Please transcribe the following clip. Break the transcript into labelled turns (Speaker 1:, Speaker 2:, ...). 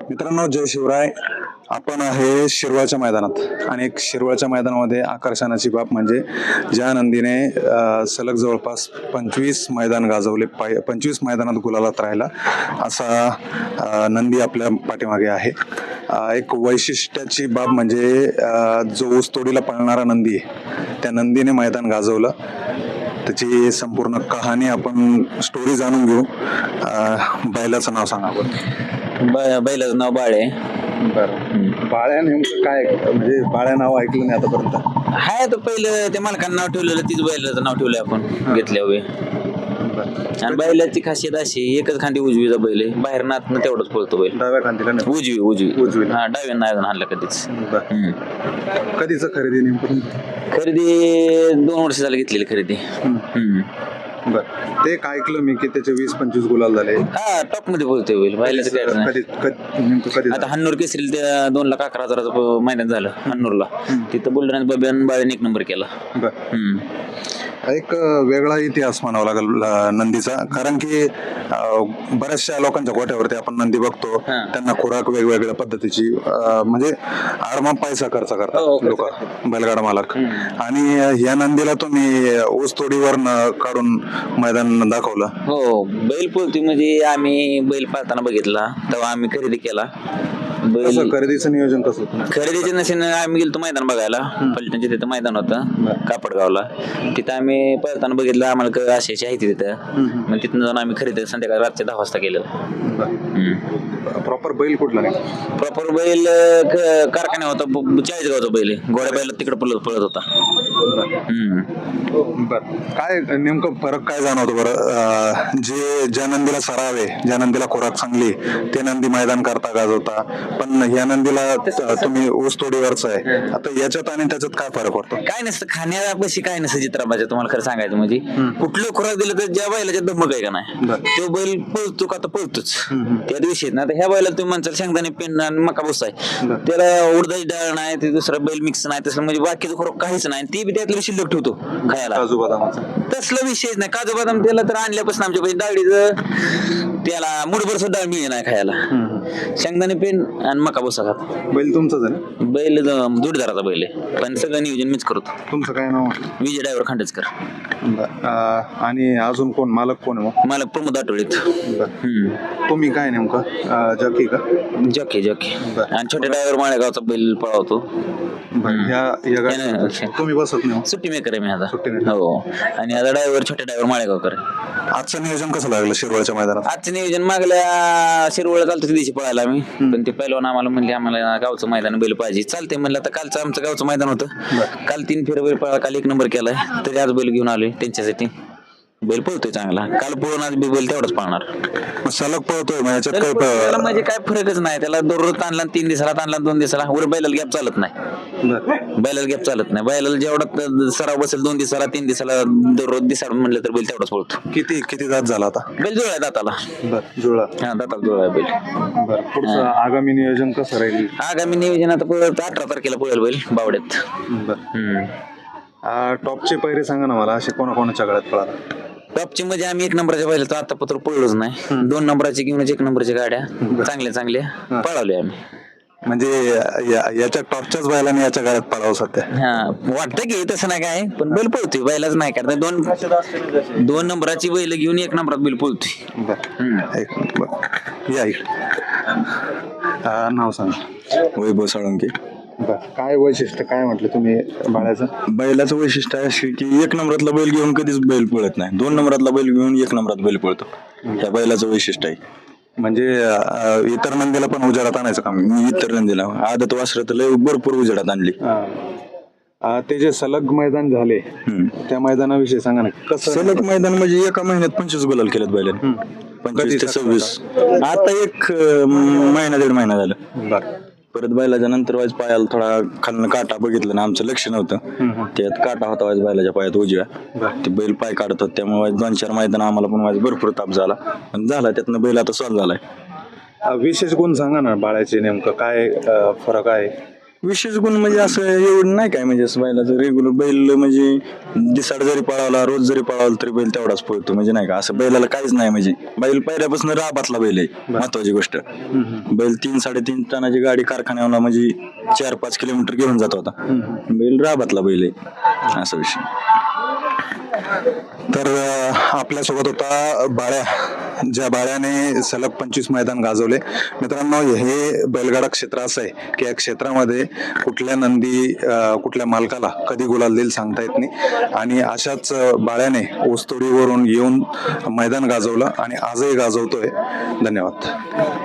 Speaker 1: मित्रांनो जय शिवराय. आपण आहे शिरवळच्या मैदानात. आणि एक शिरवळच्या मैदानामध्ये आकर्षणाची बाब म्हणजे ज्या नंदीने सलग जवळपास पंचवीस मैदान गाजवले पाय पंचवीस मैदानात गुलालात राहिला असा नंदी आपल्या पाठीमागे आहे. एक वैशिष्ट्याची बाब म्हणजे जो ऊसतोडीला पळणारा नंदी आहे त्या नंदीने मैदान गाजवलं. त्याची संपूर्ण कहाणी आपण स्टोरी जाणून घेऊ. बैलाचं नाव सांगा आपण
Speaker 2: ब- बैलाचं नाव बाळे.
Speaker 1: बरं. बाळ्या नेमकं काय म्हणजे बाळ्या नाव ऐकलं नाही आतापर्यंत.
Speaker 2: हाय तर पहिलं ते मालकानं नाव ठेवलेलं तीच बैलाचं नाव ठेवलंय आपण घेतल्या वे आणि बैलाची खासियत अशी एकच खांदी उजवीचा बैल आहे. बाहेर नातनं तेवढंच पळतो बैल.
Speaker 1: डाव्या खांदीला नाही.
Speaker 2: उजवी उजवी.
Speaker 1: उजवीला.
Speaker 2: हा डाव्या नाही अजून हाणला कधीच.
Speaker 1: बरं.
Speaker 2: हम्म.
Speaker 1: कधीच खरेदी नेमकं
Speaker 2: खरेदी दोन वर्ष झाली घेतलेली खरेदी. हम्म.
Speaker 1: बरं. ते काय ऐकलं मी की त्याचे वीस पंचवीस गुलाल झाले.
Speaker 2: हा टॉपमध्ये बोलतोय बैल बैलाचं काय नाही.
Speaker 1: कधी कधी- नेमकं कधी
Speaker 2: आता हन्नूर केसरीला त्या दोन लाख अकरा हजाराचं मैदान झालं हन्नूरला. तिथं बुलढाण्यात बब्यान बाळेने एक नंबर केला.
Speaker 1: बरं.
Speaker 2: हम्म.
Speaker 1: एक वेगळा इतिहास म्हणावा लागेल अं, नंदीचा. कारण की अं, बऱ्याचशा लोकांच्या गोठ्यावरती आपण नंदी बघतो.
Speaker 2: हा.
Speaker 1: त्यांना खुराक वेगवेगळ्या पद्धतीची अं, म्हणजे आडमा पैसा खर्च
Speaker 2: हो,
Speaker 1: करतात
Speaker 2: खर्च
Speaker 1: लोक. बैलगाडा मालक. आणि ह्या नंदीला तुम्ही ऊसतोडीवर काढून मैदान दाखवलं.
Speaker 2: हो बैल पोलती म्हणजे आम्ही बैल पाळताना बघितला. तेव्हा आम्ही खरेदी केला.
Speaker 1: कसं
Speaker 2: बैल
Speaker 1: खरेदीचं नियोजन कसं होतं
Speaker 2: खरेदीच्या नशेनं आम्ही गेलो मैदान बघायला. पलटणच्या तिथं मैदान होतं कापडगावला. तिथं आम्ही पळताना बघितलं आम्हाला क- अशी अशी आहे तिथं. मग तिथून जाऊन आम्ही खरेदी संध्याकाळी रातच्या दहा वाजता केलं.
Speaker 1: प्रॉपर बैल कुठला
Speaker 2: प्रॉपर बैल अं, क- कारखाना होता ब- ब- चाळीसगावचा बैल. आहे. गोड्या बैल तिकडे पळत पळत होता.
Speaker 1: बर. काय नेमकं फरक काय जाणवतो बरं? अं, जे ज्या नंदीला सराव आहे ज्या नंदीला खुराक चांगली आहे, ते नंदी मैदान करता गाजवता. पण ह्या नंदीला तुम्ही ऊस तोडीवरच आहे. आता याच्यात आणि त्याच्यात काय फरक वाटतो
Speaker 2: काय नसतं खाण्यापाशी काय नसतं चित्राबाच्या तुम्हाला खरं सांगायचं म्हणजे. कुठलं खुराक दिलं तर ज्या बैलाच्या धमक आहे का नाही?
Speaker 1: बरं.
Speaker 2: तो बैल पळतो का तर पळतोच. त्या दिवशी ना आता ह्या बैला तुम्ही म्हणसाल शेंगदाणे पेन आणि मका बस आहे.
Speaker 1: बरं.
Speaker 2: त्याला उडदाची डाळ नाही ते दुसरा बैल मिक्स नाही तसलं म्हणजे बाकीचं खुराक काहीच नाही. ती बी त्यातलं शिल्लक ठेवतो खायला.
Speaker 1: काजू बदामाचा
Speaker 2: तसलं विषयच नाही. काजू बदाम त्याला तर आणल्यापासून आमच्या पैसे डाळीचं त्याला मुठभर सुद्धा मिळे नाही खायला. शेंगदाणे पेन आणि मका बसा खात.
Speaker 1: बैल तुमचाच आहे ना?
Speaker 2: बैल जोडीदाराचा बैल आहे. पण सगळं नियोजन मीच करतो.
Speaker 1: तुमचं काय नाव
Speaker 2: विजय ड्रायव्हर खांडेचकर
Speaker 1: अं, आणि अजून कोण? मालक कोण आहे मग?
Speaker 2: मला प्रमोद आठवडीत
Speaker 1: बरं. तुम्ही काय नेमकं? जकी का?
Speaker 2: Jockey jockey.
Speaker 1: बरं.
Speaker 2: आणि छोट्या ड्रायव्हर माळेगावचा बैल पळवतो.
Speaker 1: बरं. या
Speaker 2: नाही,
Speaker 1: तुम्ही बसत नाही हो?
Speaker 2: सुट्टी मेकर आहे मी
Speaker 1: सुट्टी
Speaker 2: आता
Speaker 1: maker.
Speaker 2: हो. आणि आता ड्रायव्हर छोटे ड्रायव्हर माळेगावकर आहे.
Speaker 1: आजचं नियोजन कसं लागलं शिरवळच्या मैदानात?
Speaker 2: आजचं नियोजन मागल्या शिरवळ चालतो दिवशी पळायला आम्ही. पण ते पहिलवान आम्हाला म्हणले आम्हाला गावचं मैदान बैल पाहिजे. चालते म्हणलं आता कालचं आमचं गावचं मैदान होतं. काल तीन फेर बैल पळा काल एक नंबर केलाय. तरी आज बैल घेऊन आलोय त्यांच्यासाठी. बैल पळतोय चांगला. काल पळून आज बी बैल तेवढाच पळणार.
Speaker 1: मग सलग पळतोय मग याच्यात
Speaker 2: तर
Speaker 1: काय
Speaker 2: त्याला
Speaker 1: प-
Speaker 2: म्हणजे काय फरकच नाही. त्याला दररोज ताणला तीन दिवसाला ताणला दोन दिवसाला. वर बैलाला गॅप चालत नाही.
Speaker 1: बरं.
Speaker 2: बैलाला गॅप चालत नाही. बैलाला जेवढा त- सराव बसेल दोन दिवसाला तीन दिवसाला दररोज दिसाड म्हणलं तर बैल तेवढाच पळतो.
Speaker 1: किती किती दात झाला आता?
Speaker 2: बैल जुळ आहे दाताला.
Speaker 1: बर जुळा
Speaker 2: हा दाताला जुळ आहे बैल.
Speaker 1: बर पुढचं आगामी नियोजन कसं राहील?
Speaker 2: आगामी नियोजन आता परत अठरा तारखेला पळेल बैल बावड्यात.
Speaker 1: बर.
Speaker 2: हम्म.
Speaker 1: आ, टॉपचे पैरे सांगा ना मला असे कोणाकोणाच्या गळ्यात पळाला?
Speaker 2: टॉपची म्हणजे आम्ही एक नंबरच्या बैल तर आता पत्र पळलोच नाही. दोन नंबरची घेऊनच एक नंबरच्या गाड्या. चांगल्या चांगल्या पळवल्या आम्ही.
Speaker 1: म्हणजे या- याच्या टॉपच्याच बैलाने याच्या गळ्यात पळावं सध्या.
Speaker 2: हा. वाटतं की तसं नाही काय पण बैल पळतोय बैलाच नाही करता. दोन दोन नंबराची बैल घेऊन एक नंबरात बैल पळतोय.
Speaker 1: बर. एक मिनिट बर. या इकडे. नाव सांगा.
Speaker 3: वैभव साळुंके.
Speaker 1: बर काय वैशिष्ट्य काय म्हटलं तुम्ही बाळ्याचं
Speaker 3: बैलाचं वैशिष्ट्य असे की एक नंबरातला बैल घेऊन कधीच बैल पळत नाही. दोन नंबरातला बैल घेऊन एक नंबरात बैल पळतो. त्या बैलाचं वैशिष्ट्य आहे.
Speaker 1: म्हणजे इतर नंदीला पण उजाडात आणायचं काम
Speaker 3: मी इतर नंदीला. आदत वासरं तर लय भरपूर उजेडात आणली.
Speaker 1: आ, ते जे सलग मैदान झाले त्या मैदानाविषयी सांगा ना कसं
Speaker 3: सलग मैदान म्हणजे एका महिन्यात पंचवीस गुलाल केलेत बैलाने. पंचवीस ते सव्वीस. आता एक अं, महिना दीड महिना झालं.
Speaker 1: बर.
Speaker 3: परत बैलाच्या नंतर वाईज पायाला थोडा खालनं काटा बघितलं ना आमचं लक्ष नव्हतं. त्यात काटा होता वाईज बैलाच्या पायात उजव्या. ते बैल पाय काढत होते त्यामुळे दोन चार मैदान आम्हाला पण वाईज भरपूर ताप झाला. पण झाला त्यातनं बैल आता सॉल्व झालाय.
Speaker 1: आ, विशेष गुण सांगा ना बाळ्याचे नेमकं काय फरक आहे?
Speaker 3: विशेष गुण म्हणजे असं एवढं नाही काय म्हणजे असं बैलाचं रेग्युलर बैल म्हणजे दिसाड जरी पळावला रोज जरी पळावला तरी बैल तेवढाच पळतो म्हणजे नाही का? असं बैलाला काहीच नाही म्हणजे बैल पहिल्यापासून राबातला बैल आहे महत्वाची गोष्ट. बैल तीन साडेतीन टनाची गाडी कारखान्याला म्हणजे चार पाच किलोमीटर घेऊन जात होता. बैल राबातला बैल आहे असा विषय.
Speaker 1: तर आपल्यासोबत होता बाळ्या. ज्या बाळ्याने सलग पंचवीस मैदान गाजवले. मित्रांनो हे बैलगाडा क्षेत्र असं आहे की या क्षेत्रामध्ये कुठल्या नंदी कुठल्या मालकाला कधी गुलाल देईल सांगता येत नाही. आणि अशाच बाळ्याने ओस्तोडीवरून येऊन मैदान गाजवलं आणि आजही गाजवतोय. धन्यवाद.